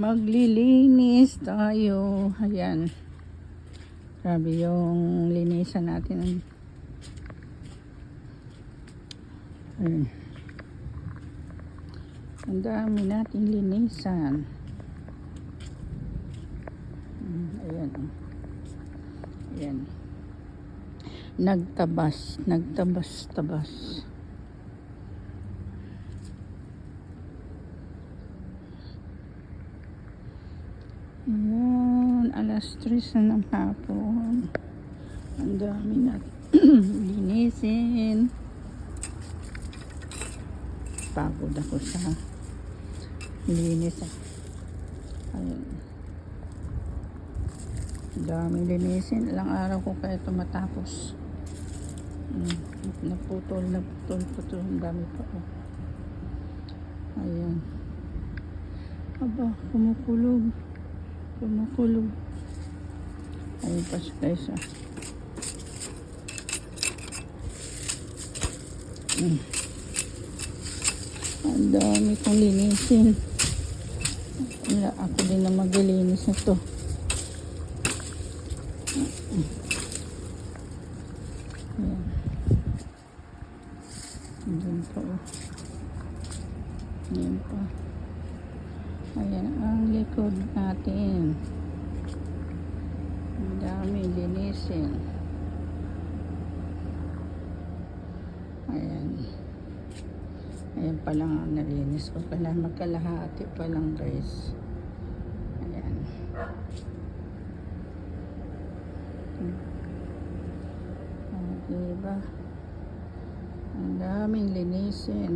Maglilinis tayo. Ayan. Grabe yung linisan natin. Ayan. Ang dami nating linisan. Ayan. Ayan. Nagtabas. Nagtabas-tabas. Ayan. Alas 3 na ng hapon. Ang dami natin linisin. Pagod ako sa linis. ah. Ayun. Ang daming linisin. Ilang araw ko kaya ito matapos. Mm, naputol, naputol, putol. Ang dami pa. Ayan. Aba, kumukulog. Kumukulog. Ayun pa siya guys. ah. Mm. Ang dami kong linisin. Wala, ako din na maglilinis na to. Ayan. Ayan pa oh. Ayan pa. Ayan ang likod natin. Ang dami linisin. Ayan. Ayan pa lang ang nalinis ko. Kailangan magkalahati pa lang guys. Ayan. Oh, diba? Ang daming linisin.